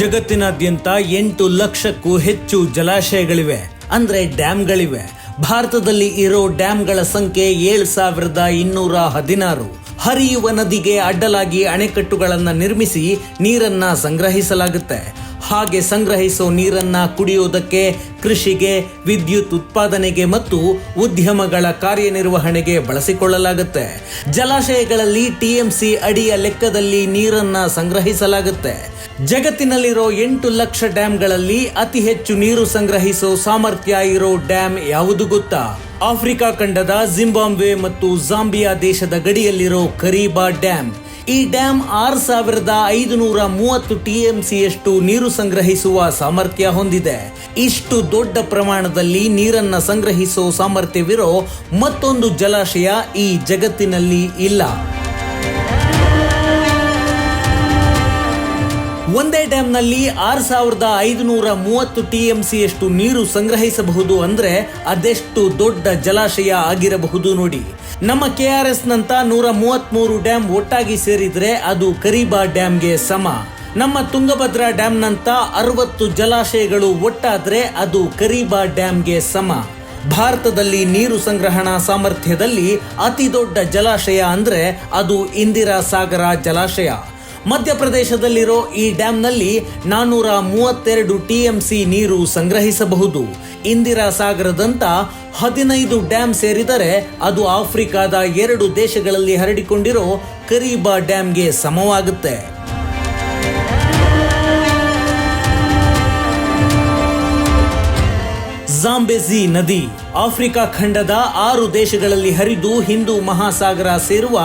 ಜಗತ್ತಿನಾದ್ಯಂತ ಎಂಟು ಲಕ್ಷಕ್ಕೂ ಹೆಚ್ಚು ಜಲಾಶಯಗಳಿವೆ. ಅಂದ್ರೆ ಡ್ಯಾಮ್ಗಳಿವೆ. ಭಾರತದಲ್ಲಿ ಇರೋ ಡ್ಯಾಮ್ಗಳ ಸಂಖ್ಯೆ ಏಳು ಸಾವಿರದ ಇನ್ನೂರ ಹದಿನಾರು. ಹರಿಯುವ ನದಿಗೆ ಅಡ್ಡಲಾಗಿ ಅಣೆಕಟ್ಟುಗಳನ್ನು ನಿರ್ಮಿಸಿ ನೀರನ್ನ ಸಂಗ್ರಹಿಸಲಾಗುತ್ತೆ. ಹಾಗೆ ಸಂಗ್ರಹಿಸೋ ನೀರನ್ನ ಕುಡಿಯೋದಕ್ಕೆ, ಕೃಷಿಗೆ, ವಿದ್ಯುತ್ ಉತ್ಪಾದನೆಗೆ ಮತ್ತು ಉದ್ಯಮಗಳ ಕಾರ್ಯನಿರ್ವಹಣೆಗೆ ಬಳಸಿಕೊಳ್ಳಲಾಗುತ್ತೆ. ಜಲಾಶಯಗಳಲ್ಲಿ ಟಿಎಂಸಿ ಅಡಿಯ ಲೆಕ್ಕದಲ್ಲಿ ನೀರನ್ನ ಸಂಗ್ರಹಿಸಲಾಗುತ್ತೆ. ಜಗತ್ತಿನಲ್ಲಿರೋ ಎಂಟು ಲಕ್ಷ ಡ್ಯಾಂಗಳಲ್ಲಿ ಅತಿ ಹೆಚ್ಚು ನೀರು ಸಂಗ್ರಹಿಸೋ ಸಾಮರ್ಥ್ಯ ಇರೋ ಡ್ಯಾಮ್ ಯಾವುದು ಗೊತ್ತಾ? ಆಫ್ರಿಕಾ ಖಂಡದ ಜಿಂಬಾಬ್ವೆ ಮತ್ತು ಜಾಂಬಿಯಾ ದೇಶದ ಗಡಿಯಲ್ಲಿರೋ ಕರೀಬಾ ಡ್ಯಾಮ್. ಈ ಡ್ಯಾಮ್ ಆರು ಸಾವಿರದ ಐದುನೂರ ಮೂವತ್ತು ಟಿಎಂಸಿಯಷ್ಟು ನೀರು ಸಂಗ್ರಹಿಸುವ ಸಾಮರ್ಥ್ಯ ಹೊಂದಿದೆ. ಇಷ್ಟು ದೊಡ್ಡ ಪ್ರಮಾಣದಲ್ಲಿ ನೀರನ್ನ ಸಂಗ್ರಹಿಸೋ ಸಾಮರ್ಥ್ಯವಿರೋ ಮತ್ತೊಂದು ಜಲಾಶಯ ಈ ಜಗತ್ತಿನಲ್ಲಿ ಇಲ್ಲ. ಒಂದೇ ಡ್ಯಾಮ್ನಲ್ಲಿ ಆರು ಸಾವಿರದ ಐದುನೂರ ಮೂವತ್ತು ಟಿಎಂಸಿಯಷ್ಟು ನೀರು ಸಂಗ್ರಹಿಸಬಹುದು ಅಂದ್ರೆ ಅದೆಷ್ಟು ದೊಡ್ಡ ಜಲಾಶಯ ಆಗಿರಬಹುದು ನೋಡಿ. ನಮ್ಮ ಕೆ ಆರ್ ಎಸ್ ನಂತ ನೂರ ಮೂವತ್ತ್ಮೂರು ಡ್ಯಾಮ್ ಒಟ್ಟಾಗಿ ಸೇರಿದ್ರೆ ಅದು ಕರೀಬಾ ಡ್ಯಾಮ್ಗೆ ಸಮ. ನಮ್ಮ ತುಂಗಭದ್ರಾ ಡ್ಯಾಮ್ನಂತ ಅರವತ್ತು ಜಲಾಶಯಗಳು ಒಟ್ಟಾದ್ರೆ ಅದು ಕರೀಬಾ ಡ್ಯಾಮ್ಗೆ ಸಮ. ಭಾರತದಲ್ಲಿ ನೀರು ಸಂಗ್ರಹಣಾ ಸಾಮರ್ಥ್ಯದಲ್ಲಿ ಅತಿ ದೊಡ್ಡ ಜಲಾಶಯ ಅಂದ್ರೆ ಅದು ಇಂದಿರಾ ಸಾಗರ ಜಲಾಶಯ. ಮಧ್ಯಪ್ರದೇಶದಲ್ಲಿರೋ ಈ ಡ್ಯಾಂನಲ್ಲಿ ನಾನ್ನೂರ ಮೂವತ್ತೆರಡು ಟಿಎಂಸಿ ನೀರು ಸಂಗ್ರಹಿಸಬಹುದು. ಇಂದಿರಾ ಸಾಗರದಂತ ಹದಿನೈದು ಡ್ಯಾಮ್ ಸೇರಿದರೆ ಅದು ಆಫ್ರಿಕಾದ ಎರಡು ದೇಶಗಳಲ್ಲಿ ಹರಡಿಕೊಂಡಿರೋ ಕರೀಬಾ ಡ್ಯಾಮ್ಗೆ ಸಮವಾಗುತ್ತೆ. ಜಾಂಬೆಜಿ ನದಿ ಆಫ್ರಿಕಾ ಖಂಡದ ಆರು ದೇಶಗಳಲ್ಲಿ ಹರಿದು ಹಿಂದೂ ಮಹಾಸಾಗರ ಸೇರುವ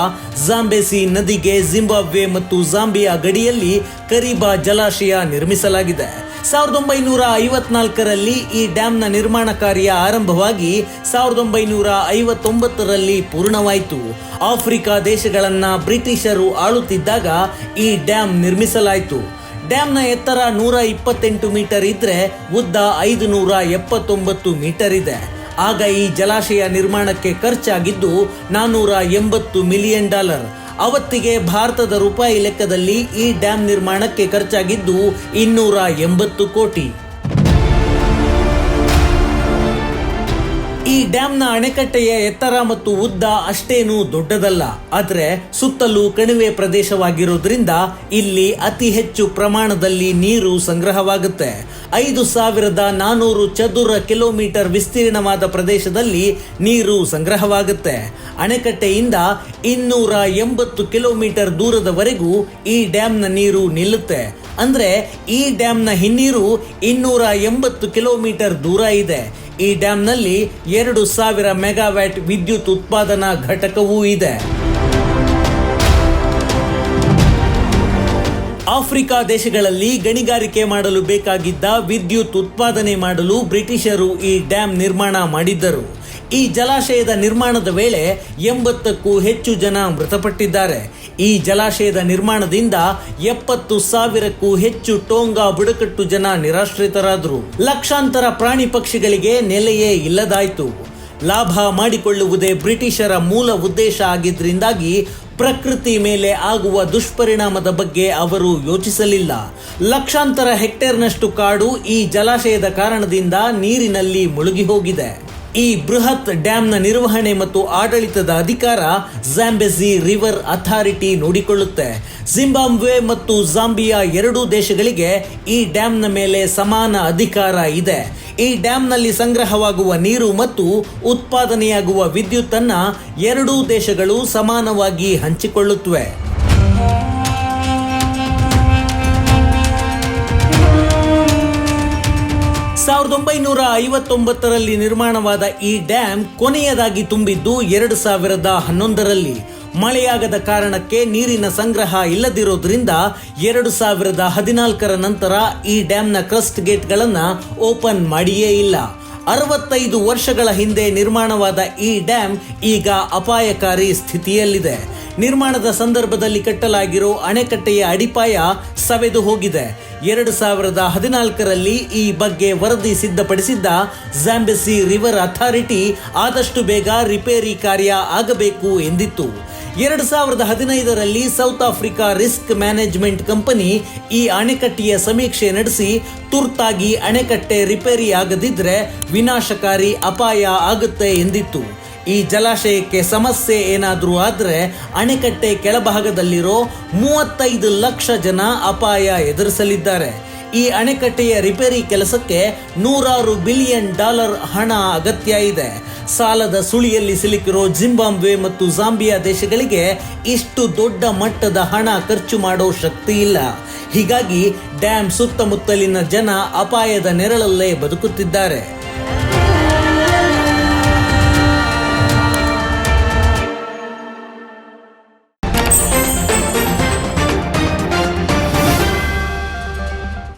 ಜಾಂಬೆಸಿ ನದಿಗೆ ಜಿಂಬಾಬ್ವೆ ಮತ್ತು ಝಾಂಬಿಯಾ ಗಡಿಯಲ್ಲಿ ಕರಿಬಾ ಜಲಾಶಯ ನಿರ್ಮಿಸಲಾಗಿದೆ. ಸಾವಿರದ ಒಂಬೈನೂರ ಐವತ್ನಾಲ್ಕರಲ್ಲಿ ಈ ಡ್ಯಾಂನ ನಿರ್ಮಾಣ ಕಾರ್ಯ ಆರಂಭವಾಗಿ ಸಾವಿರದ ಒಂಬೈನೂರ ಐವತ್ತೊಂಬತ್ತರಲ್ಲಿ ಪೂರ್ಣವಾಯಿತು. ಆಫ್ರಿಕಾ ದೇಶಗಳನ್ನ ಬ್ರಿಟಿಷರು ಆಳುತ್ತಿದ್ದಾಗ ಈ ಡ್ಯಾಮ್ ನಿರ್ಮಿಸಲಾಯಿತು. ಡ್ಯಾಮ್ನ ಎತ್ತರ ನೂರ ಇಪ್ಪತ್ತೆಂಟು ಮೀಟರ್ ಇದ್ರೆ ಉದ್ದ ಐದು ನೂರ ಎಪ್ಪತ್ತೊಂಬತ್ತು ಮೀಟರ್ ಇದೆ. ಆಗ ಈ ಜಲಾಶಯ ನಿರ್ಮಾಣಕ್ಕೆ ಖರ್ಚಾಗಿದ್ದು ನಾನೂರ ಎಂಬತ್ತು ಮಿಲಿಯನ್ ಡಾಲರ್. ಅವತ್ತಿಗೆ ಭಾರತದ ರೂಪಾಯಿ ಲೆಕ್ಕದಲ್ಲಿ ಈ ಡ್ಯಾಂ ನಿರ್ಮಾಣಕ್ಕೆ ಖರ್ಚಾಗಿದ್ದು ಇನ್ನೂರ ಎಂಬತ್ತು ಕೋಟಿ. ಈ ಡ್ಯಾಂನ ಅಣೆಕಟ್ಟೆಯ ಎತ್ತರ ಮತ್ತು ಉದ್ದ ಅಷ್ಟೇನೂ ದೊಡ್ಡದಲ್ಲ. ಆದರೆ ಸುತ್ತಲೂ ಕಣಿವೆ ಪ್ರದೇಶವಾಗಿರೋದ್ರಿಂದ ಇಲ್ಲಿ ಅತಿ ಹೆಚ್ಚು ಪ್ರಮಾಣದಲ್ಲಿ ನೀರು ಸಂಗ್ರಹವಾಗುತ್ತೆ. ಐದು ಸಾವಿರದ ನಾನೂರು ಚದುರ ಕಿಲೋಮೀಟರ್ ವಿಸ್ತೀರ್ಣವಾದ ಪ್ರದೇಶದಲ್ಲಿ ನೀರು ಸಂಗ್ರಹವಾಗುತ್ತೆ. ಅಣೆಕಟ್ಟೆಯಿಂದ ಇನ್ನೂರ ಎಂಬತ್ತು ಕಿಲೋಮೀಟರ್ ದೂರದವರೆಗೂ ಈ ಡ್ಯಾಂನ ನೀರು ನಿಲ್ಲುತ್ತೆ. ಅಂದ್ರೆ ಈ ಡ್ಯಾಂನ ಹಿನ್ನೀರು ಇನ್ನೂರ ಎಂಬತ್ತು ಕಿಲೋಮೀಟರ್ ದೂರ ಇದೆ. ಈ ಡ್ಯಾಂನಲ್ಲಿ ಎರಡು ಸಾವಿರ ಮೆಗಾವ್ಯಾಟ್ ವಿದ್ಯುತ್ ಉತ್ಪಾದನಾ ಘಟಕವೂ ಇದೆ. ಆಫ್ರಿಕಾ ದೇಶಗಳಲ್ಲಿ ಗಣಿಗಾರಿಕೆ ಮಾಡಲು ಬೇಕಾಗಿದ್ದ ವಿದ್ಯುತ್ ಉತ್ಪಾದನೆ ಮಾಡಲು ಬ್ರಿಟಿಷರು ಈ ಡ್ಯಾಂ ನಿರ್ಮಾಣ ಮಾಡಿದ್ದರು. ಈ ಜಲಾಶಯದ ನಿರ್ಮಾಣದ ವೇಳೆ ಎಂಬತ್ತಕ್ಕೂ ಹೆಚ್ಚು ಜನ ಮೃತಪಟ್ಟಿದ್ದಾರೆ. ಈ ಜಲಾಶಯದ ನಿರ್ಮಾಣದಿಂದ ಎಪ್ಪತ್ತು ಸಾವಿರಕ್ಕೂ ಹೆಚ್ಚು ಟೋಂಗಾ ಬುಡಕಟ್ಟು ಜನ ನಿರಾಶ್ರಿತರಾದರು. ಲಕ್ಷಾಂತರ ಪ್ರಾಣಿ ಪಕ್ಷಿಗಳಿಗೆ ನೆಲೆಯೇ ಇಲ್ಲದಾಯಿತು. ಲಾಭ ಮಾಡಿಕೊಳ್ಳುವುದೇ ಬ್ರಿಟಿಷರ ಮೂಲ ಉದ್ದೇಶ ಆಗಿದ್ದರಿಂದಾಗಿ ಪ್ರಕೃತಿ ಮೇಲೆ ಆಗುವ ದುಷ್ಪರಿಣಾಮದ ಬಗ್ಗೆ ಅವರು ಯೋಚಿಸಲಿಲ್ಲ. ಲಕ್ಷಾಂತರ ಹೆಕ್ಟೇರ್ನಷ್ಟು ಕಾಡು ಈ ಜಲಾಶಯದ ಕಾರಣದಿಂದ ನೀರಿನಲ್ಲಿ ಮುಳುಗಿ ಹೋಗಿದೆ. ಈ ಬೃಹತ್ ಡ್ಯಾಂನ ನಿರ್ವಹಣೆ ಮತ್ತು ಆಡಳಿತದ ಅಧಿಕಾರ ಜಾಂಬೆಜಿ ರಿವರ್ ಅಥಾರಿಟಿ ನೋಡಿಕೊಳ್ಳುತ್ತೆ. ಜಿಂಬಾಬ್ವೆ ಮತ್ತು ಜಾಂಬಿಯಾ ಎರಡೂ ದೇಶಗಳಿಗೆ ಈ ಡ್ಯಾಂನ ಮೇಲೆ ಸಮಾನ ಅಧಿಕಾರ ಇದೆ. ಈ ಡ್ಯಾಂನಲ್ಲಿ ಸಂಗ್ರಹವಾಗುವ ನೀರು ಮತ್ತು ಉತ್ಪಾದನೆಯಾಗುವ ವಿದ್ಯುತ್ತನ್ನು ಎರಡೂ ದೇಶಗಳು ಸಮಾನವಾಗಿ ಹಂಚಿಕೊಳ್ಳುತ್ತವೆ ಸಾವಿರದ ಒಂಬೈನೂರ ಐವತ್ತೊಂಬತ್ತರಲ್ಲಿ ನಿರ್ಮಾಣವಾದ ಈ ಡ್ಯಾಂ ಕೊನೆಯದಾಗಿ ತುಂಬಿದ್ದು ಎರಡು ಸಾವಿರದ ಹನ್ನೊಂದರಲ್ಲಿ. ಮಳೆಯಾಗದ ಕಾರಣಕ್ಕೆ ನೀರಿನ ಸಂಗ್ರಹ ಇಲ್ಲದಿರೋದ್ರಿಂದ ಎರಡು ಸಾವಿರದ ಹದಿನಾಲ್ಕರ ನಂತರ ಈ ಡ್ಯಾಂನ ಕ್ರಸ್ಟ್ ಗೇಟ್ಗಳನ್ನು ಓಪನ್ ಮಾಡಿಯೇ ಇಲ್ಲ. ಅರವತ್ತೈದು ವರ್ಷಗಳ ಹಿಂದೆ ನಿರ್ಮಾಣವಾದ ಈ ಡ್ಯಾಂ ಈಗ ಅಪಾಯಕಾರಿ ಸ್ಥಿತಿಯಲ್ಲಿದೆ. ನಿರ್ಮಾಣದ ಸಂದರ್ಭದಲ್ಲಿ ಕಟ್ಟಲಾಗಿರೋ ಅಣೆಕಟ್ಟೆಯ ಅಡಿಪಾಯ ಸವೆದು ಹೋಗಿದೆ. ಎರಡು ಸಾವಿರದ ಹದಿನಾಲ್ಕರಲ್ಲಿ ಈ ಬಗ್ಗೆ ವರದಿ ಸಿದ್ಧಪಡಿಸಿದ್ದ ಜಾಂಬೆಸಿ ರಿವರ್ ಅಥಾರಿಟಿ ಆದಷ್ಟು ಬೇಗ ರಿಪೇರಿ ಕಾರ್ಯ ಆಗಬೇಕು ಎಂದಿತ್ತು. ಎರಡು ಸಾವಿರದ ಹದಿನೈದರಲ್ಲಿ South Africa risk management company ಈ ಅಣೆಕಟ್ಟೆಯ ಸಮೀಕ್ಷೆ ನಡೆಸಿ ತುರ್ತಾಗಿ ಅಣೆಕಟ್ಟೆ ರಿಪೇರಿ ಆಗದಿದ್ರೆ ವಿನಾಶಕಾರಿ ಅಪಾಯ ಆಗುತ್ತೆ ಎಂದಿತ್ತು. ಈ ಜಲಾಶಯಕ್ಕೆ ಸಮಸ್ಯೆ ಏನಾದರೂ ಆದರೆ ಅಣೆಕಟ್ಟೆ ಕೆಳಭಾಗದಲ್ಲಿರೋ ಮೂವತ್ತೈದು ಲಕ್ಷ ಜನ ಅಪಾಯ ಎದುರಿಸಲಿದ್ದಾರೆ. ಈ ಅಣೆಕಟ್ಟೆಯ ರಿಪೇರಿ ಕೆಲಸಕ್ಕೆ ನೂರಾರು ಬಿಲಿಯನ್ ಡಾಲರ್ ಹಣ ಅಗತ್ಯ ಇದೆ. ಸಾಲದ ಸುಳಿಯಲ್ಲಿ ಸಿಲುಕಿರೋ ಜಿಂಬಾಬ್ವೆ ಮತ್ತು ಜಾಂಬಿಯಾ ದೇಶಗಳಿಗೆ ಇಷ್ಟು ದೊಡ್ಡ ಮಟ್ಟದ ಹಣ ಖರ್ಚು ಮಾಡೋ ಶಕ್ತಿ ಇಲ್ಲ. ಹೀಗಾಗಿ ಡ್ಯಾಮ್ ಸುತ್ತಮುತ್ತಲಿನ ಜನ ಅಪಾಯದ ನೆರಳಲ್ಲೇ ಬದುಕುತ್ತಿದ್ದಾರೆ.